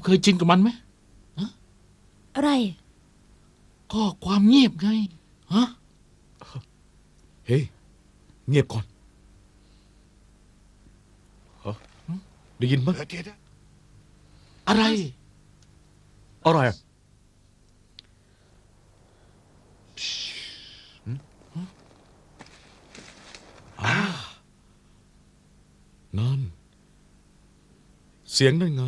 อยากทำความเคยชินกับมันไหมอะไร ก็ความเงียบไงฮะเฮ้ยเงียบก่อนฮะได้ยินไหมอะไร อะไรอะอ่านั่น เสียงนั่นไง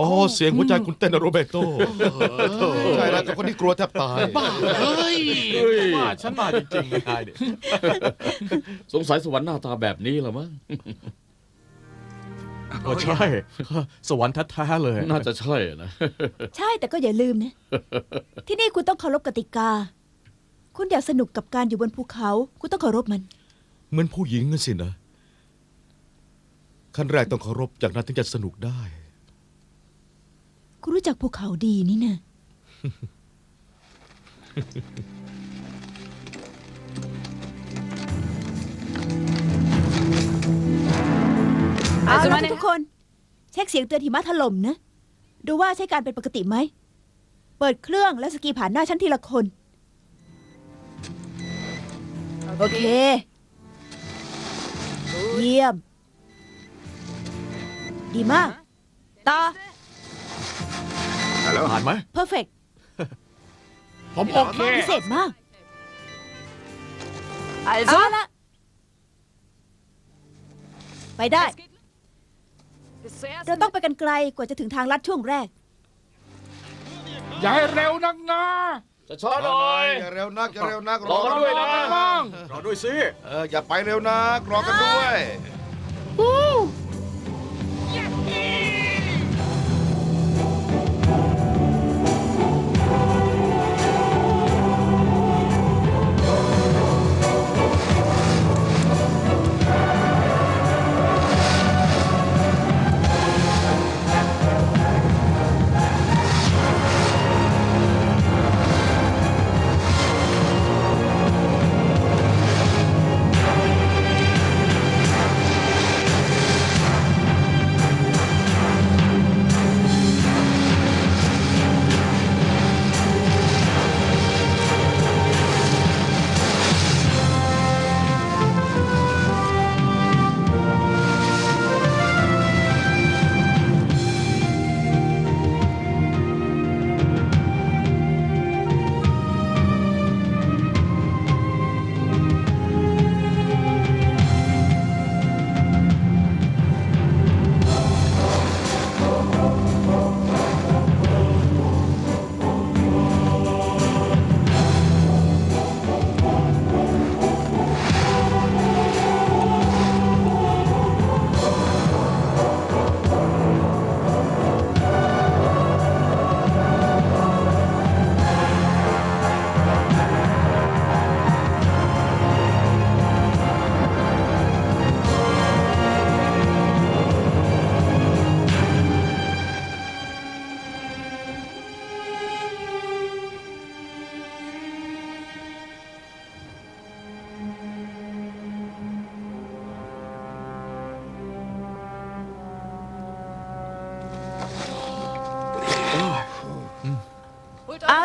อ๋อเสียงหัวใจคุณเต้นนะโรเบโตใช่แล้วกับคนที่กลัวแทบตาย บ้าเฮ้ย ว่าฉันมาจริงๆไม่ได้ดิสงสัยสวรรค์หน้าตาแบบนี้เหรอมั้งก็ใช่ สวรรค์แท้ๆเลยน่าจะใช่นะ ใช่แต่ก็อย่าลืมนะ ที่นี่คุณต้องเคารพกติกา คุณอยากสนุกกับการอยู่บนภูเขา คุณต้องเคารพมัน เหมือนผู้หญิงน่ะสินะ ขั้นแรกต้องเคารพจากนั้นถึงจะสนุกได้ คุณรู้จักภูเขาดีนี่นะ เอาละทุกคน เช็คเสียงเตือนหิมะถล่มนะ ดูว่าใช้การเป็นปกติไหม เปิดเครื่องแล้วสกีผ่านหน้าฉันทีละคน โอเค เยี่ยม ดีมาก ต่อผ่านไหม perfect ผมโอเค พิเศษมากเอาละ ไปได้เราต้องไปกันไกลกว่าจะถึงทางลัดช่วงแรก อย่าให้เร็วนักนะจะช้าหน่อยอย่าเร็วนักอย่าเร็วนักรอกันด้วยนะ บ้างรอด้วยสิเอออย่าไปเร็วนักรอกันด้วยเอ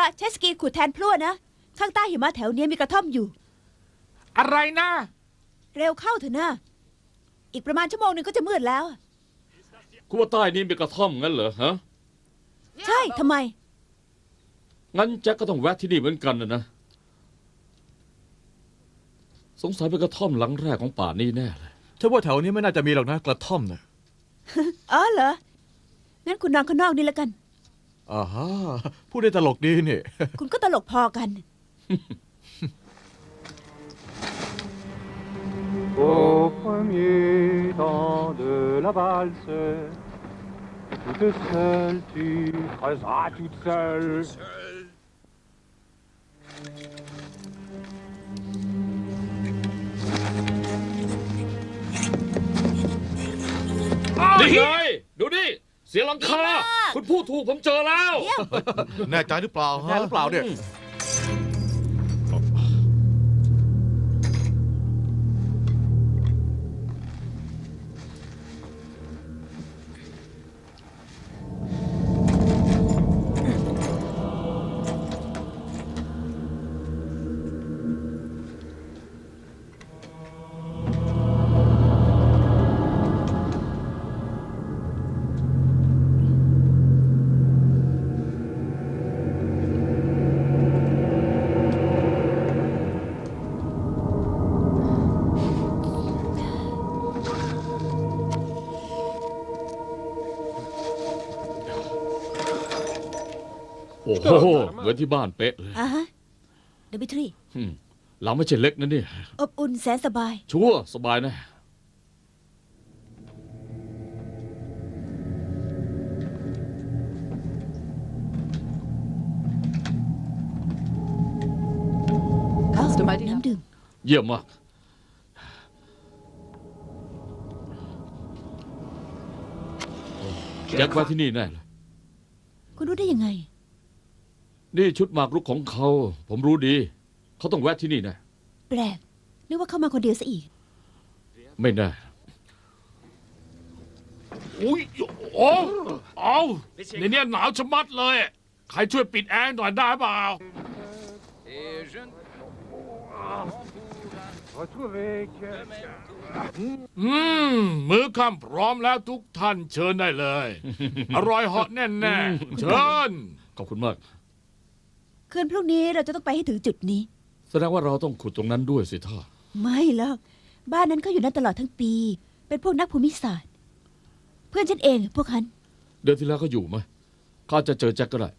ละใช้สกีขุดแทนพลั่วนะ ข้างใต้หิมะแถวเนี้ยมีกระท่อมอยู่ อะไรนะ เร็วเข้าเถอะนะ อีกประมาณชั่วโมงหนึ่งก็จะมืดแล้วคุณว่าใต้นี้มีกระท่อมงั้นเหรอฮะ ใช่ทำไม งั้นแจ็คก็ต้องแวะที่นี่เหมือนกันนะนะ สงสัยเป็นกระท่อมหลังแรกของป่านี้แน่เลยฉันว่าแถวนี้ไม่น่าจะมีหรอกนะกระท่อมนะอ๋อเหรองั้นคุณนอนข้างนอกนี่แล้วกัน อ่าฮะพูดได้ตลกดีนี่ คุณก็ตลกพอกัน Au premier temps de la valse, toute seule tu creuseras toute seule. นี่ไงดูดิเสียงหลังคา คุณพูดถูกผมเจอแล้ว แน่ใจหรือเปล่าฮะ แน่หรือเปล่าเนี่ย โหเหมือนที่บ้านเป๊ะเลยอะฮะเดบิทรีอืมหลังไม่ใช่เล็กนะเนี่ย อบอุ่นแสนสบาย ชัวร์สบายนะเอาน้ำดื่ม เยี่ยมมาก แจ็คมาที่นี่แน่เลยคุณรู้ได้ยังไง นี่ชุดหมากรุกของเขา ผมรู้ดี เขาต้องแวะที่นี่แนะแปลกนึกว่าเข้ามาคนเดียวซะอีก ไม่แน่อุ้ยโอ้เอาในเนี้ยหนาวชะมัดเลย ใครช่วยปิดแอร์หน่อยได้เปล่า Retrouver que... อืม มื้อค่ำพร้อมแล้วทุกท่านเชิญได้เลย อร่อยเหาะแน่แน่ๆเชิญ ขอบคุณมาก คืนพรุ่งนี้เราจะต้องไปให้ถึงจุดนี้ แสดงว่าเราต้องขุดตรงนั้นด้วยสิท่าไม่หรอกบ้านนั้นเขาอยู่นั่นตลอดทั้งปี เป็นพวกนักภูมิศาสตร์ เพื่อนฉันเองพวก hắn เดือนที่แล้วเขาอยู่ไหมเขาอาจจะเจอแจ็คก็ได้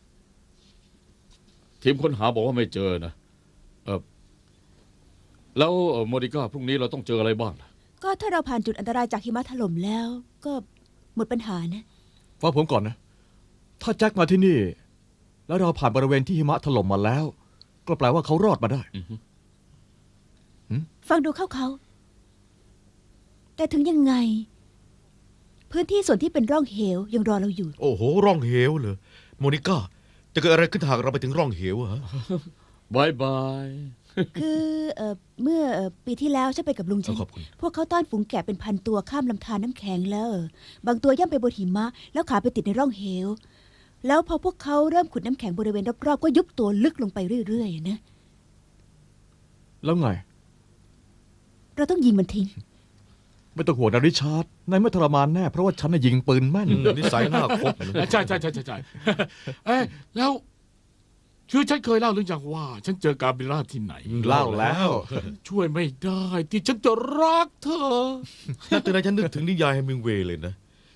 ทีมค้นหาบอกว่าไม่เจอนะเออแล้วเอ่อโมดิก้าพรุ่งนี้เราต้องเจออะไรบ้างล่ะก็ถ้าเราผ่านจุดอันตรายจากหิมะถล่มแล้ว ก็หมดปัญหานะ ฟังผมก่อนนะ ถ้าแจ็คมาที่นี่ แล้วเราผ่านบริเวณที่หิมะถล่มมาแล้ว ก็แปลว่าเขารอดมาได้ ฟังดูเข้าเขาๆแต่ถึงยังไง พื้นที่ส่วนที่เป็นร่องเหวยังรอเราอยู่ โอ้โห ร่องเหวเลยโมนิก้าจะเกิดอะไรขึ้นหากเราไปถึงร่องเหวอะฮะบายบาย คือเอ่อเมื่อเอ่อปีที่แล้วฉันไปกับลุงฉัน ขอบคุณ พวกเขาต้อนฝูงแกะเป็นพันตัวข้ามลำธารน้ำแข็งแล้วเออบางตัวย่ำไปบนหิมะ แล้วขาไปติดในร่องเหว แล้วพอพวกเขาเริ่มขุดน้ำแข็งบริเวณรอบๆก็ยุบตัวลึกลงไปเรื่อยๆนะ แล้วไง เราต้องยิงมันทิ้ง ไม่ต้องห่วงนะริชาร์ดนายไม่ทรมานแน่ เพราะว่าฉันน่ะยิงปืนแม่นอืมนิสัยหน้าคบใช่ใช่ใช่ใช่ใช่เอ้ยแล้วคือฉันเคยเล่าเรื่องอย่างว่า ฉันเจอกาบิล่าที่ไหน เล่าแล้ว ช่วยไม่ได้ที่ฉันจะรักเธอ นั่นแต่นั้นฉันนึกถึงนิยายแฮมิงเวย์เลยนะ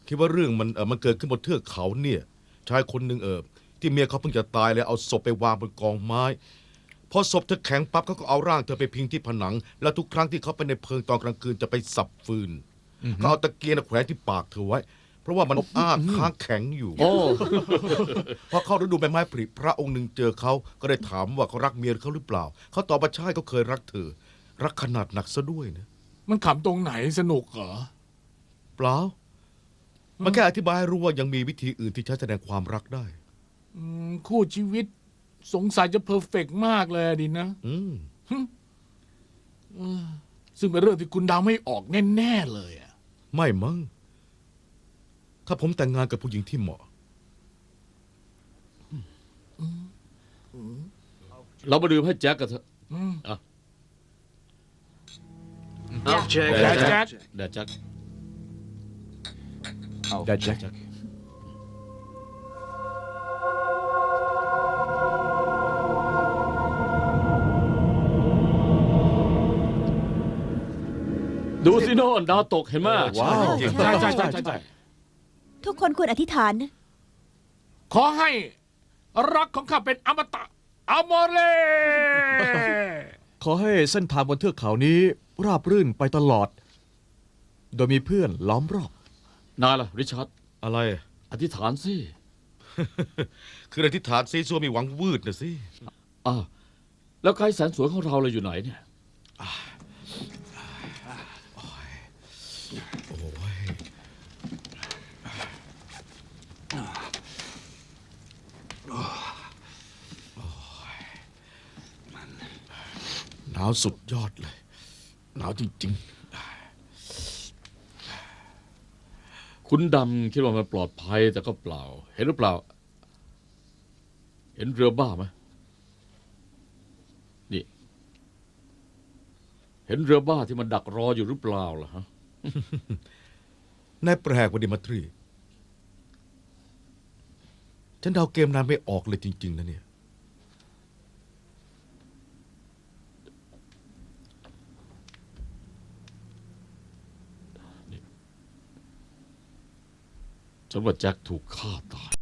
คิดว่าเรื่องมันเออมันเกิดขึ้นบนเทือกเขาเนี่ย ชายคนหนึ่งเออที่เมียเขาเพิ่งจะตายเลยเอาศพไปวางบนกองไม้ พอศพเธอแข็งปั๊บเขาก็เอาร่างเธอไปพิงที่ผนัง แล้วทุกครั้งที่เขาไปในเพิงตอนกลางคืนจะไปสับฟืนเขาเอาตะเกียงแขวนที่ปากเธอไว้ เพราะว่ามันอ้าค้างแข็งอยู่โอ้พอเข้าฤดูใบไม้ผลิพระองค์หนึ่งเจอเขาก็ได้ถามว่าเขารักเมียเขาหรือเปล่า เขาตอบว่าใช่เขาเคยรักเธอ รักขนาดหนักซะด้วยนะมันขำตรงไหนสนุกเหรอเปล่า มันแค่อธิบายให้รู้ว่ายังมีวิธีอื่นที่ใช้แสดงความรักได้ อืมคู่ชีวิตสงสัยจะเพอร์เฟกต์มากเลยดินะ อืม ซึ่งเป็นเรื่องที่คุณเดาไม่ออกแน่ๆเลยอะไม่มั้ง ถ้าผมแต่งงานกับผู้หญิงที่เหมาะ เรามาดื่มให้แจ็คกันเถอะอืมอะแจ็คแจ็คแดดแจ็ค แดดแจ็คดูสิโน่นดาวตกเห็นไหมว้าวจริงใช่ใช่ใช่ใช่ใช่ทุกคนควรอธิษฐานนะขอให้รักของข้าเป็นอมตะอมเลขอให้เส้นทางบนเทือกเขานี้ราบรื่นไปตลอด โดยมีเพื่อนล้อมรอบ นายล่ะ ริชาร์ดอะไร อธิษฐานสิ คืออธิษฐานซีซัวมีหวังวืดนะสิอ้าวแล้วไกด์แสนสวยของเราเลยอยู่ไหนเนี่ยหนาวสุดยอดเลย หนาวจริง คุณดำคิดว่ามันปลอดภัยแต่ก็เปล่า เห็นหรือเปล่า เห็นเรือบ้าไหมนี่ เห็นเรือบ้าที่มันดักรออยู่หรือเปล่าล่ะฮะนายแปลกวดิมาทรี ฉันเดาเกมนานไม่ออกเลยจริง ๆ นะเนี่ย ฉันว่าแจ็คถูกฆ่าตาย